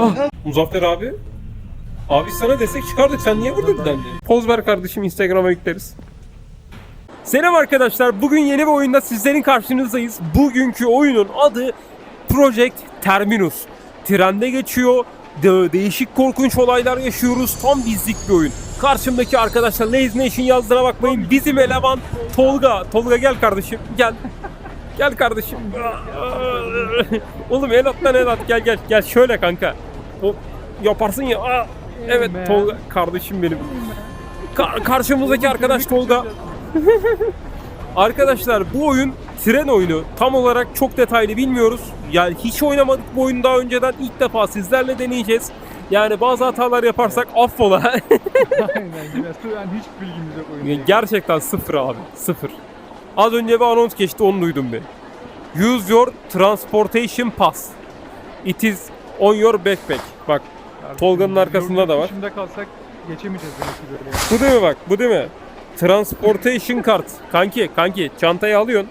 Ah, Muzaffer abi. Abi sana destek çıkardık. Sen niye burada didendin? Poz ver kardeşim Instagram'a yükleriz. Selam arkadaşlar. Bugün yeni bir oyunda sizlerin karşınızdayız. Bugünkü oyunun adı Project Terminus. Trende geçiyor. De- değişik korkunç olaylar yaşıyoruz. Tam bizlik bir oyun. Karşımdaki arkadaşlar Lazy Nation yazdığına bakmayın. Bizim eleman Tolga. Tolga gel kardeşim. Gel. Gel kardeşim. Oğlum el at lan el at. Gel gel. Gel şöyle kanka. O yaparsın ya. Aa, Evet Tolga kardeşim benim. Ka- karşımızdaki arkadaş Tolga. Arkadaşlar bu oyun tren oyunu. Tam olarak çok detaylı bilmiyoruz. Yani hiç oynamadık bu oyunu daha önceden. ilk defa sizlerle deneyeceğiz. Yani bazı hatalar yaparsak affola. Aynen yani hiç bilgimiz yok oyunda. Gerçekten sıfır abi. Sıfır. Az önce bir anons geçti onu duydum bir. Use your transportation pass. It is on your backpack. Bak Kardeşim, Tolga'nın arkasında da var. Şimdi kalsak geçemeyeceğiz demek ki böyle. bu değil mi bak bu değil mi? Transportation card. Kanki kanki çantayı alıyorsun.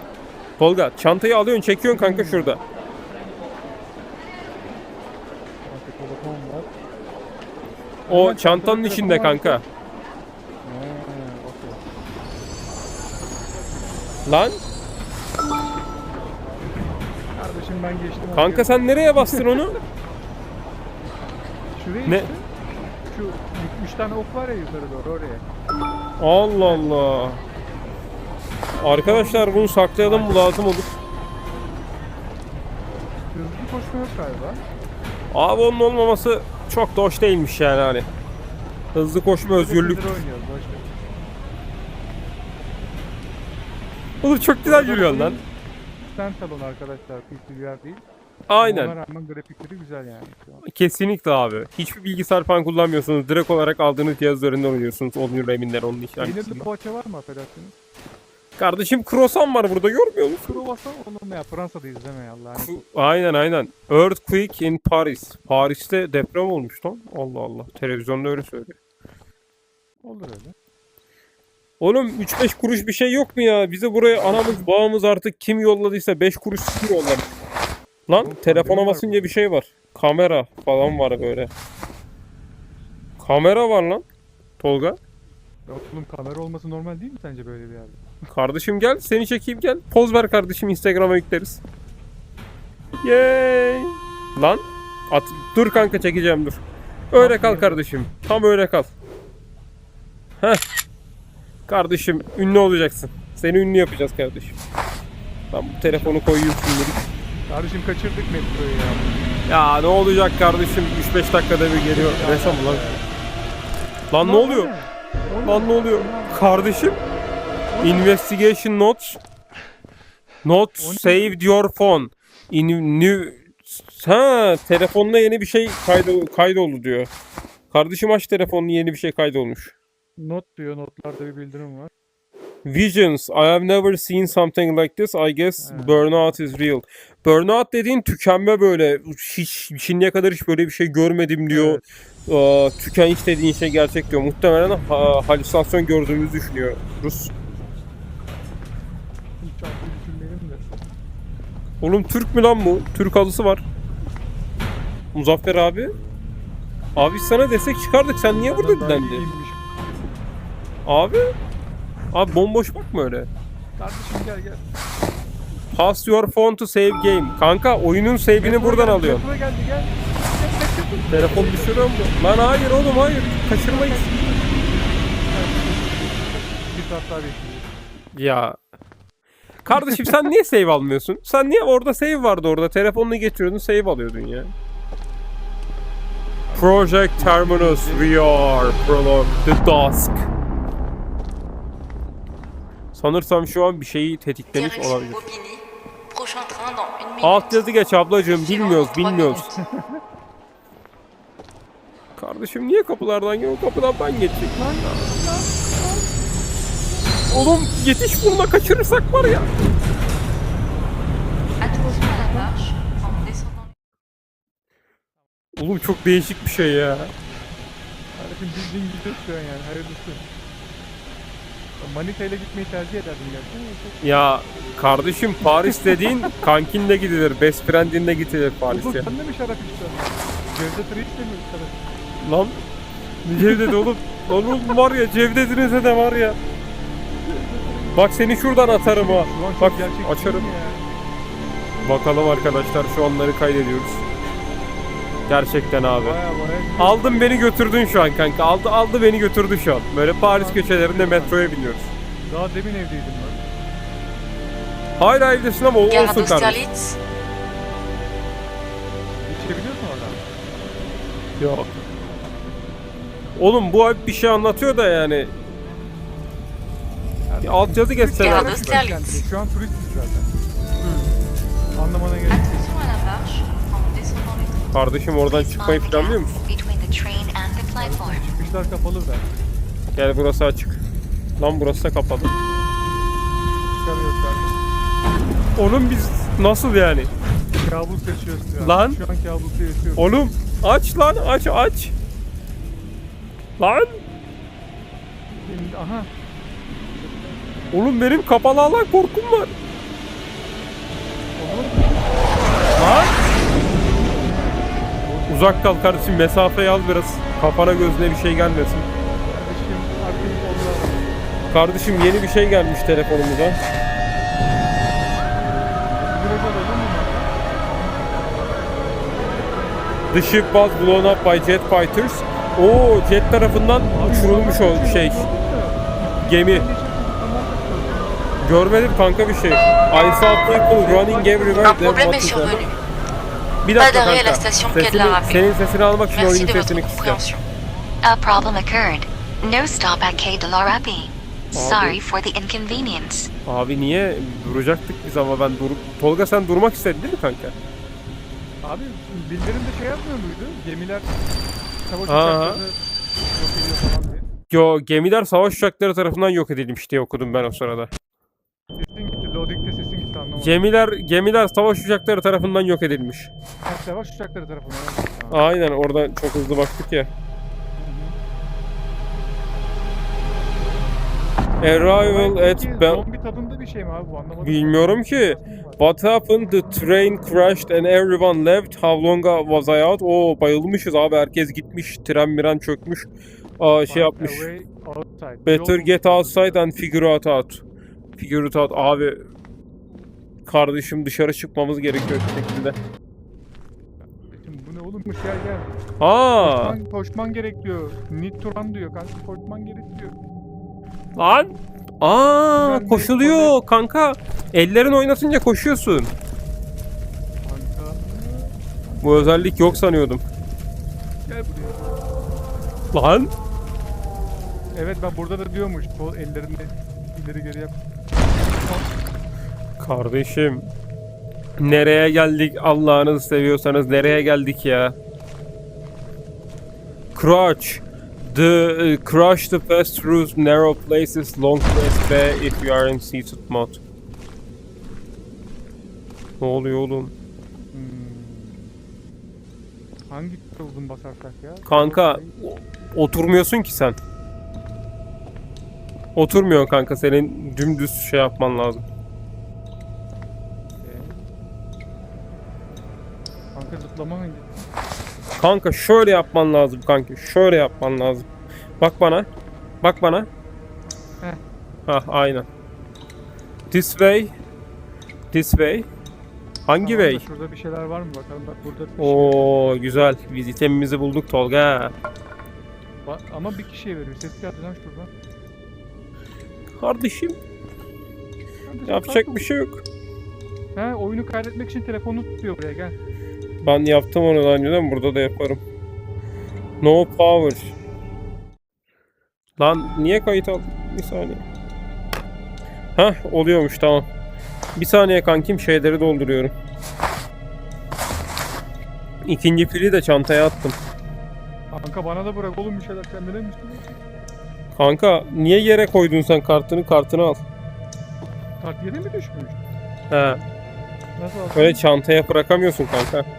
Tolga çantayı alıyorsun çekiyorsun kanka şurada. Telefon var. O çantanın içinde kanka. Lan Kardeşim ben geçtim. kanka sen nereye bastın onu? Şuraya Ne? işte. Şu üç tane ok var ya yukarı doğru oraya. Allah Allah. Arkadaşlar bunu saklayalım bu lazım olur. Hızlı koşma yok galiba. Abi onun olmaması çok da hoş değilmiş yani hani. Hızlı koşma özgürlük. Hızlı oynuyoruz boş ver. Oğlum çok güzel yürüyorsun lan. Stand salon arkadaşlar. PCVR değil. Aynen. Ona rağmen grafikleri güzel yani. Kesinlikle abi. Hiçbir bilgisayar falan kullanmıyorsunuz. Direkt olarak aldığınız cihaz üzerinden oynuyorsunuz. Onun RAM'inden onun Peynirli işlemcisinden. poğaça var mı affedersiniz? Kardeşim croissant var burada görmüyor musun? Kruvasan onu ne ya? Fransa'dayız mi Allah'ın? Ku- Aynen aynen. Earthquake in Paris. Paris'te deprem olmuş lan. Allah Allah. Televizyonda öyle söylüyor. Olur öyle. Oğlum 3-5 kuruş bir şey yok mu ya? Bize buraya anamız babamız artık kim yolladıysa 5 kuruş kim yollamış. Lan telefona basınca bir şey var. Kamera falan var böyle. Kamera var lan. Tolga. Ya Oğlum kamera olması normal değil mi sence böyle bir yerde? Kardeşim gel seni çekeyim gel. Poz ver kardeşim Instagram'a yükleriz. Yay. Lan. At. Dur kanka çekeceğim dur. Öyle kal kardeşim. Tam öyle kal. Heh. Kardeşim ünlü olacaksın. Seni ünlü yapacağız kardeşim. Ben bu telefonu koyayım şimdilik. Kardeşim kaçırdık metroyu ya. Ya ne olacak kardeşim 3-5 dakikada bir geliyor. Resam lan. Lan ne oluyor? Lan ne oluyor? Kardeşim. Investigation notes. Not saved your phone. In new Ha, telefonuna yeni bir şey kaydo kaydoldu diyor. Kardeşim aç telefonunu yeni bir şey kaydolmuş. Not diyor notlarda bir bildirim var. Visions. I have never seen something like this. I guess Ha. burnout is real. Burnout dediğin tükenme böyle. Hiç şimdiye kadar hiç böyle bir şey görmedim diyor. Aa, tükenç dediğin şey gerçek diyor. Muhtemelen ha, halüsinasyon gördüğümüzü düşünüyor Rus. Hiç düşünmeyelim de. Oğlum Türk mü lan bu? Türk alısı var. Muzaffer abi. Abi sana destek çıkardık. Sen niye burada Adam iyiymiş. Abi. Abi bomboş bakma öyle. Kardeşim gel gel. Pass your phone to save game. Kanka oyunun save'ini buradan geldi, alıyor. Metro geldi gel. Telefon düşürüyor mu? Lan hayır oğlum hayır. Kaçırmayız. Bir saat daha bekliyoruz. Ya. Kardeşim sen niye save almıyorsun? Sen niye orada save vardı orada. Telefonunu getiriyordun save alıyordun ya. Project Terminus VR Prologue The Dusk. Sanırsam şu an bir şeyi tetiklemiş olabilir. Alt yazı geç ablacığım. Bilmiyoruz, bilmiyoruz. Kardeşim niye kapılardan geliyor? Kapıdan ben geçecek. Lan, lan, lan. Oğlum yetiş bununla kaçırırsak var ya. Oğlum çok değişik bir şey ya. Kardeşim bildiğin gidiyor şu an yani hayırlısı. Manita ile gitmeyi tercih ederdim gerçi. Ya kardeşim Paris dediğin kankinle gidilir. Best friendinle gidilir Oğlum Paris'e. sen de mi şarap içtin? Gözde Tırı içti mi şarap? Lan Cevdet oğlum. Oğlum var ya Cevdet'inize de var ya. Bak seni şuradan atarım ha. Bak gerçek açarım. Bakalım arkadaşlar şu anları kaydediyoruz. Gerçekten abi. Aldın beni götürdün şu an kanka. Aldı aldı beni götürdü şu an. Böyle Paris köşelerinde metroya biniyoruz. Daha demin evdeydim ben. Hala evdesin ama o- olsun kardeşim. d'Austerlitz. İçebiliyorsun oradan. Yok. Oğlum bu abi bir şey anlatıyor da yani. Geçseler. Ya, işte. Austerlitz. Kendisi. Şu an turistiz zaten. Anlamana gerek yok. Kardeşim oradan çıkmayı planlıyor musun? Çıkışlar kapalı da. Gel burası açık. Lan burası da kapalı. Çıkamıyoruz galiba. Onun biz nasıl yani? Kabus yaşıyoruz ya. Lan. Şu an kabusu yaşıyoruz. Oğlum aç lan aç aç. Lan Aha. oğlum benim kapalı alan korkum var. Olur. Lan. Uzak kal kardeşim mesafeyi al biraz. Kafana gözüne bir şey gelmesin. Kardeşim artık onlar. Kardeşim yeni bir şey gelmiş telefonumuza. The ship was blown up by jet fighters. Oo jet tarafından uçurulmuş o şey gemi. Görmedim kanka bir şey. I saw people running everywhere. There what is that? Bir dakika kanka. la station Sesini, Rapide. senin sesini almak için oyunun sesini kısacağım. A problem occurred. No stop at Quai de la Rapie. Sorry for the inconvenience. Abi niye duracaktık biz ama ben durup... Tolga sen durmak istedin değil mi kanka? Abi bildirimde şey yapmıyor muydu? Gemiler savaş uçaklarını yok ediyor falan diye. Yo gemiler savaş uçakları tarafından yok edilmiş diye okudum ben o sırada. Sesin gitti. Loading'de sesin gitti anlamadım. Gemiler gemiler savaş uçakları tarafından yok edilmiş. Ha, savaş uçakları tarafından. Tamam. Aynen oradan çok hızlı baktık ya. Arrival at Bel... Zombi tadında bir şey mi abi bu anlamadım. Bilmiyorum ki. What happened? The train crashed and everyone left. How long was I out? Oo bayılmışız abi. Herkes gitmiş. Tren miren çökmüş. Aa, şey yapmış. Better get outside and figure it out. Figure it out. Abi kardeşim dışarı çıkmamız gerekiyor şekilde. Bu ne oğlum gel gel. Aa, Koşman, koşman gerek diyor. Need to run diyor kanka koşman gerek diyor. lan. Aa, Ben de- koşuluyor kanka. Ellerin oynatınca koşuyorsun. Kanka Bu özellik yok sanıyordum. gel buraya. Lan. Evet ben burada da diyormuş. Sol ellerini ileri geri yap. Kardeşim. Nereye geldik Allah'ınızı seviyorsanız nereye geldik ya? Crouch. The uh, crouch to pass through narrow places, long press B if you are in seated mode. Ne oluyor oğlum? Hmm. Hangi uzun basarsak ya? Kanka oturmuyorsun ki sen. Oturmuyor kanka senin dümdüz şey yapman lazım. Zıplama hangi? Kanka şöyle yapman lazım kanka. Şöyle yapman lazım. Bak bana. Bak bana. Heh. Hah aynen. This way. This way. Hangi Tamam way? Şurada bir şeyler var mı bakalım bak burada bir şey Oo güzel. Biz itemimizi bulduk Tolga. var. Ama bir kişiye veriyor. Ses geldi lan şuradan. Kardeşim Kardeşim, yapacak bir şey yok. He oyunu kaydetmek için telefonu tutuyor buraya gel. Ben yaptım onu daha önceden burada da yaparım. No power. Lan niye kayıt al? Bir saniye. Hah oluyormuş tamam. Bir saniye kankim şeyleri dolduruyorum. İkinci pili de çantaya attım. Kanka bana da bırak oğlum bir şeyler kendine mi istiyorsun? Kanka niye yere koydun sen kartını? Kartını al. Kart yere mi düşmüş? He. Nasıl aldın? Öyle çantaya bırakamıyorsun kanka.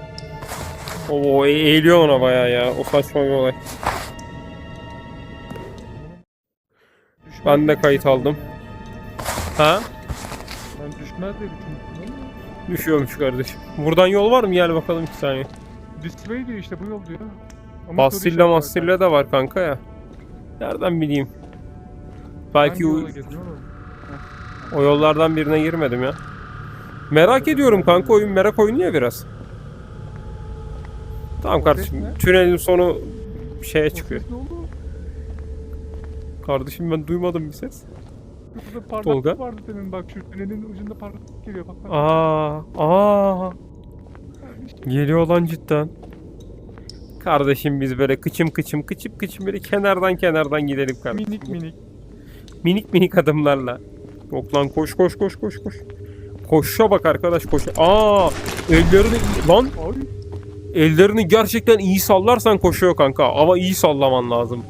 Oo e- eğiliyor ona bayağı ya. O saçma bir olay. Ben de kayıt aldım. Ha? Ben düşmez diye düşünmüştüm ama. Düşüyormuş kardeşim. Buradan yol var mı? Gel bakalım bir saniye. Way diyor işte bu yol diyor. Ama Bastilla Mastilla da var kanka ya. Nereden bileyim? Belki o, o yollardan birine girmedim ya. Merak ediyorum kanka oyun merak oyunu ya biraz. Tamam kardeşim. ne? Tünelin sonu şeye çıkıyor. ses ne oldu? Kardeşim ben duymadım bir ses. Burada parlaklık Tolga? vardı demin bak şu tünelin ucunda parlaklık geliyor bak bak. Aa, aa. Geliyor lan cidden. Kardeşim biz böyle kıçım kıçım kıçım kıçım böyle kenardan kenardan gidelim kardeşim. Minik minik. Minik minik adımlarla. Yok lan koş koş koş koş koş. Koşuşa bak arkadaş koş. Aa ellerini lan Ay ellerini gerçekten iyi sallarsan koşuyor kanka. Ama iyi sallaman lazım.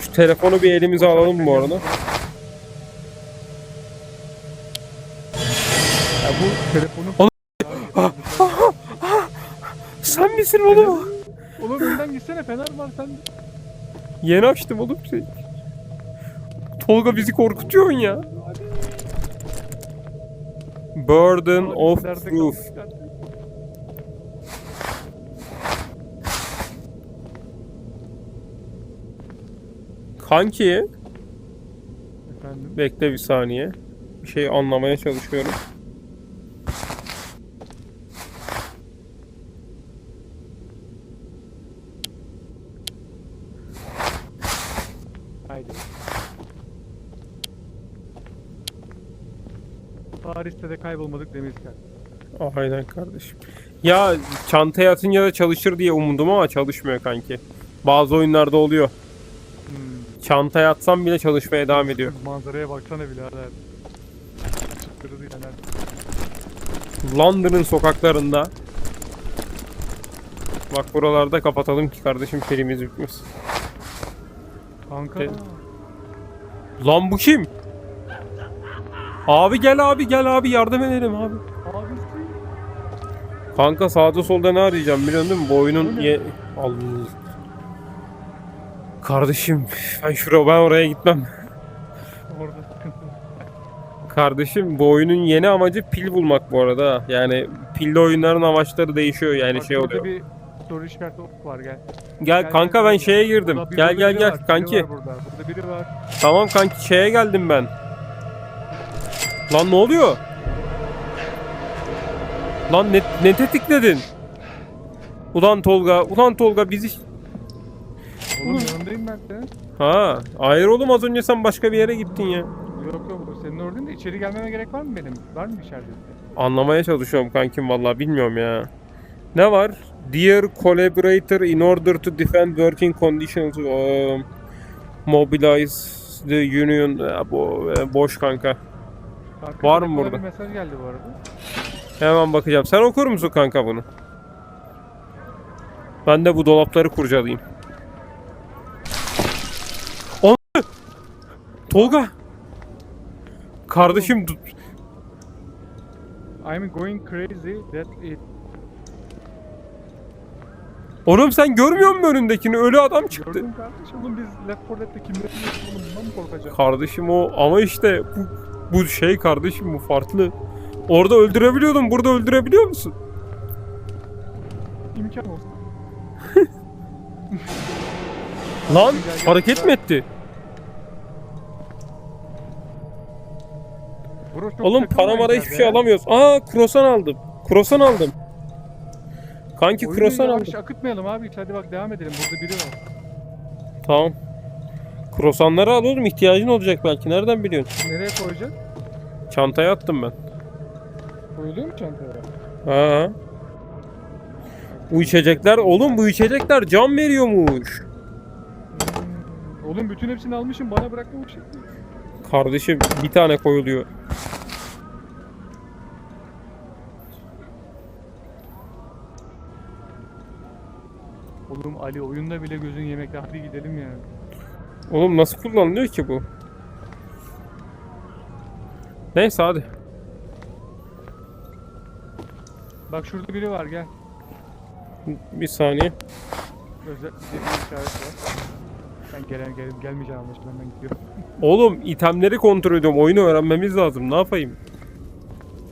Şu telefonu bir elimize alalım bu arada. ya bu telefonun... Oğlum- Sen misin oğlum? Oğlum önden gitsene fener var sen. Yeni açtım oğlum şey. Tolga bizi korkutuyorsun ya. Burden of Proof. Kanki Efendim? bekle bir saniye. Bir şey anlamaya çalışıyorum. Paris'te de kaybolmadık Demirkan. Aynen kardeşim. Ya çantaya atınca da çalışır diye umudum ama çalışmıyor kanki. Bazı oyunlarda oluyor. Hmm. Çantaya atsam bile çalışmaya devam ediyor. Manzaraya baksana birader. London'ın sokaklarında. Bak buralarda kapatalım ki kardeşim filmimiz bitmesin. Kanka. Lan bu kim? Abi gel abi gel abi yardım edelim abi. Abisi. Kanka sağda solda ne arayacağım biliyorsun değil mi? Bu oyunun ye... Allah. Kardeşim ben şuraya ben oraya gitmem. Orada sıkıntı. Kardeşim bu oyunun yeni amacı pil bulmak bu arada. ha. Yani pilli oyunların amaçları değişiyor yani Bak, şey burada oluyor. bir soru işareti ok var gel. Gel kanka ben şeye girdim. Burada bir- Gel burada gel biri gel biri kanki. var burada. burada biri var. Tamam kanki şeye geldim ben. Lan ne oluyor? Lan ne, ne tetikledin? Ulan Tolga, ulan Tolga bizi... Oğlum yanındayım ben de. Ha, hayır oğlum az önce sen başka bir yere gittin ya. Yok yok senin oradayım da içeri gelmeme gerek var mı benim? Var mı içeride? Anlamaya çalışıyorum kankim vallahi bilmiyorum ya. Ne var? Dear collaborator in order to defend working conditions um, mobilize the union bu e, boş kanka. Kanka, Var mı burada? Bir mesaj geldi bu arada. Hemen bakacağım. Sen okur musun kanka bunu? Ben de bu dolapları kurcalayayım. Onu... Tolga! Kardeşim I'm going crazy that it Oğlum sen görmüyor musun önündekini? Ölü adam çıktı. Gördün kardeşim oğlum biz Left 4 Dead'de kimleri bundan mı korkacağız? Kardeşim o ama işte bu, bu şey kardeşim bu farklı. Orada öldürebiliyordun. Burada öldürebiliyor musun? İmkan olsun. Lan hareket mi etti? Bro çok Oğlum para mara hiçbir şey alamıyoruz. Aa krosan aldım. Krosan aldım. Kanki Oyunu krosan yavaş aldım. akıtmayalım abi hadi bak devam edelim burada biri var. Tamam. Krosanları al oğlum ihtiyacın olacak belki. Nereden biliyorsun? Nereye koyacağız? Çantaya attım ben. Koyuluyor mu çantaya? Ha. Bu içecekler oğlum bu içecekler can veriyormuş. Hmm. Oğlum bütün hepsini almışım bana bırakmamış. Kardeşim bir tane koyuluyor. Oğlum Ali oyunda bile gözün yemekte hadi gidelim ya. Oğlum nasıl kullanılıyor ki bu? Neyse hadi. Bak şurada biri var gel. Bir saniye. Özel bir işaret var. Ben gelen gel, gelmeyeceğim anlaşılan ben gidiyorum. Oğlum itemleri kontrol ediyorum. Oyunu öğrenmemiz lazım. Ne yapayım?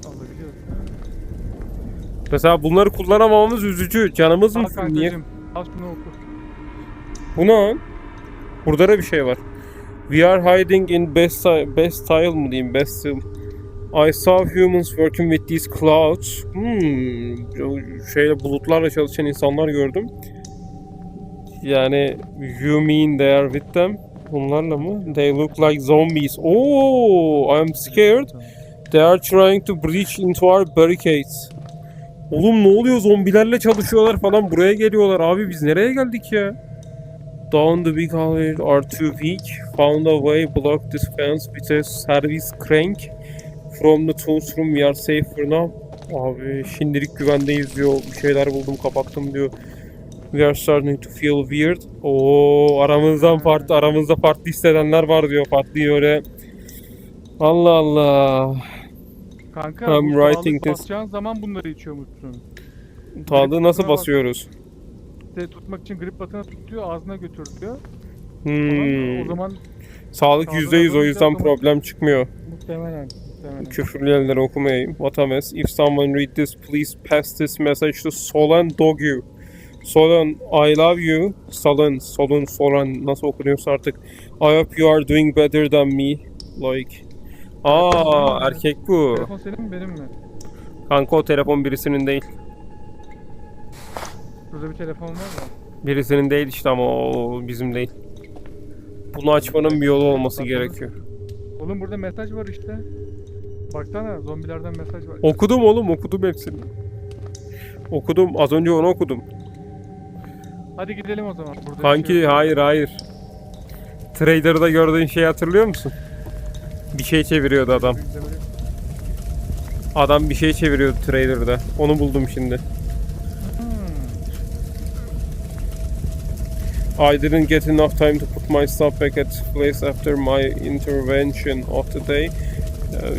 Allah biliyorum. Mesela bunları kullanamamamız üzücü. Canımız mı niye? Al şunu oku. Bu ne? Burada da bir şey var. We are hiding in best, best style mı diyeyim? Best style. I saw humans working with these clouds. Hmm, şeyle bulutlarla çalışan insanlar gördüm. Yani you mean they are with them? Bunlarla mı? They look like zombies. Oh, I'm scared. They are trying to breach into our barricades. Oğlum ne oluyor? Zombilerle çalışıyorlar falan. Buraya geliyorlar. Abi biz nereye geldik ya? Down the big hallway are too weak. Found a way, block this fence with a service crank. From the tools room we are safe for now. Abi şimdilik güvendeyiz diyor. Bir şeyler buldum kapattım diyor. We are starting to feel weird. Oo aramızdan farklı aramızda farklı hissedenler var diyor. Farklı öyle. Allah Allah. Kanka I'm writing this. basacağın zaman bunları içiyormuşsun. Tadı nasıl Buna bak. İşte tutmak için grip batına tut diyor, ağzına götür diyor. Hmm. O zaman Sağlık Sağlık %100 o yüzden problem çıkmıyor. muhtemelen. muhtemelen. Küfürlü yerleri okumayayım. Watames. If someone read this, please pass this message to Solan Dogyu. Solan, I love you. Solan, Solun, Solan nasıl okunuyorsa artık. I hope you are doing better than me. Like. Aa erkek bu. Telefon senin mi benim mi? Kanka o telefon birisinin değil. Burada bir telefon var da. Birisinin değil işte ama o bizim değil. Bunu açmanın bir yolu olması gerekiyor. Oğlum burada mesaj var işte. Baksana zombilerden mesaj var. Okudum oğlum okudum hepsini. Okudum az önce onu okudum. Hadi gidelim o zaman. Burada bir Kanki şey yok. hayır hayır. Trader'da gördüğün şeyi hatırlıyor musun? Bir şey çeviriyordu adam. Adam bir şey çeviriyordu Trader'da. Onu buldum şimdi. I didn't get enough time to put my stuff back at place after my intervention of the day. Ee,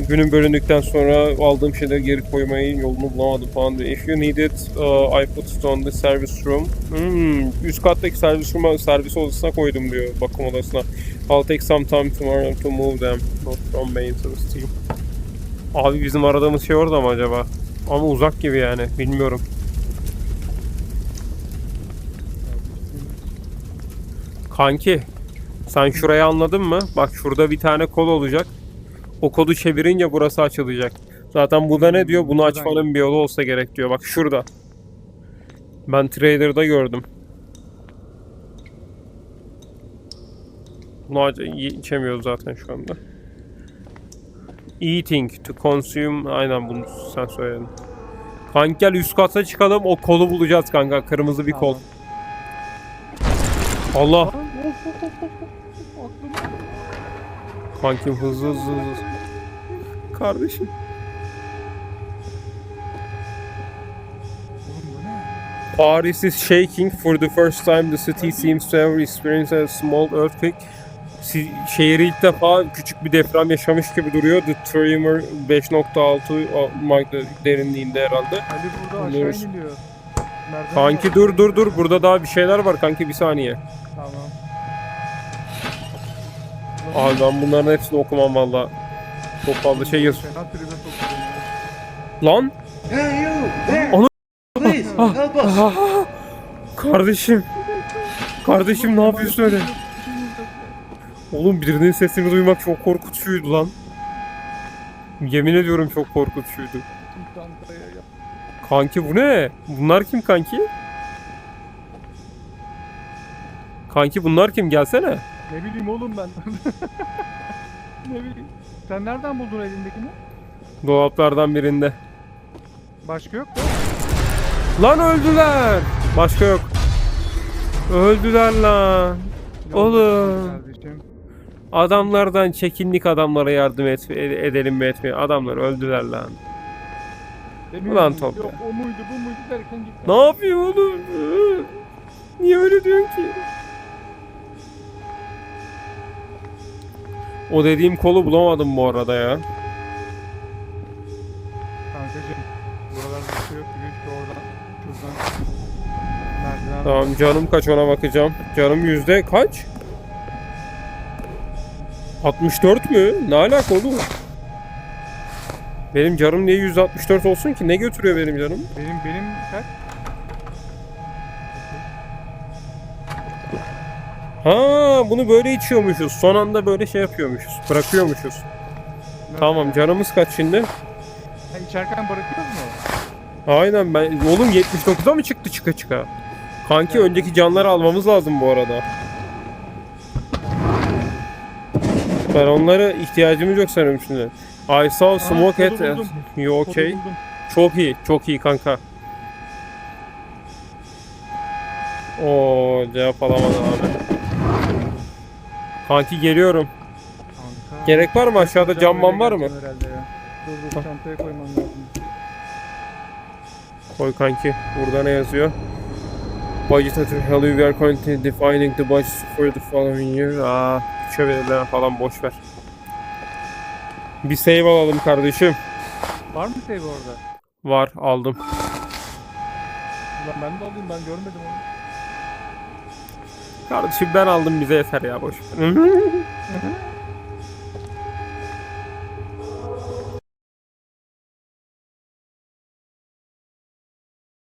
Günün bölündükten sonra aldığım şeyleri geri koymayı yolunu bulamadım falan diyor. If you need it, uh, I put it on the service room. Hmm, üst kattaki servis room'a servis odasına koydum diyor bakım odasına. I'll take some time tomorrow to move them. Not from maintenance team. Abi bizim aradığımız şey orada mı acaba? Ama uzak gibi yani bilmiyorum. Kanki sen şurayı anladın mı? Bak şurada bir tane kol olacak. O kodu çevirince burası açılacak. Zaten bu da ne diyor? Bunu açmanın bir yolu olsa gerek diyor. Bak şurada. Ben Trader'da gördüm. Bunu içemiyoruz zaten şu anda. Eating to consume. Aynen bunu sen söyledin. Kanka gel üst kata çıkalım. O kolu bulacağız kanka. Kırmızı bir kol. Allah. Kankim hızlı hızlı hızlı. Kardeşim. Paris is shaking for the first time. The city seems to have experienced a small earthquake. Şehir ilk defa küçük bir deprem yaşamış gibi duruyor. The tremor 5.6 o- magna derinliğinde herhalde. Ali burada aşağı Biliyoruz. iniliyor. Merdiven Kanki var. dur dur dur. Burada daha bir şeyler var kanki bir saniye. Tamam. Abi ben bunların hepsini okumam valla. Çok fazla şey yaz. Lan! Ah! Kardeşim! Kardeşim ne yapıyorsun öyle? Oğlum birinin sesini duymak çok korkutucuydu lan. Yemin ediyorum çok korkutucuydu. Kanki bu ne? Bunlar kim kanki? Kanki bunlar kim? Gelsene. Ne bileyim oğlum ben. ne bileyim. Sen nereden buldun elindekini? Dolaplardan birinde. Başka yok mu? Lan öldüler. Başka yok. Öldüler lan. Oğlum. Adamlardan çekinlik adamlara yardım et, ed- edelim mi etmeyin. Adamlar öldüler lan. Demin Ulan Tolga. Yok o muydu bu muydu derken gitti. Ne yapayım oğlum? Niye öyle diyorsun ki? O dediğim kolu bulamadım bu arada ya. Kankacım. Buralarda bir şey yok. İşte oradan. Şuradan. Merdiven. Tamam canım kaç ona bakacağım. Canım yüzde kaç? 64 mü? Ne alaka oğlum? Benim canım niye 164 olsun ki? Ne götürüyor benim canım? Benim benim kaç? Ha, bunu böyle içiyormuşuz. Son anda böyle şey yapıyormuşuz. Bırakıyormuşuz. Tamam canımız kaç şimdi? Ha, içerken bırakıyoruz mu? Aynen ben oğlum 79'a mı çıktı çıka çıka? Kanki önceki canları almamız lazım bu arada. Ben onlara ihtiyacımız yok sanıyorum şimdi. I saw smoke kodu at buldum. You Kodu okay? buldum. Çok iyi, çok iyi kanka. Oo cevap alamadı abi. Kanki geliyorum. Kanka. Gerek var mı aşağıda cam man var mı? Herhalde ya. Dur dur çantaya koymam lazım. Koy kanki. Burada ne yazıyor? To hell we are currently defining the budget for the following year. Aa, verilen falan boş ver. Bir save alalım kardeşim. Var mı save orada? Var aldım. Ulan ben de alayım ben görmedim onu. Kardeşim ben aldım bize yeter ya boş.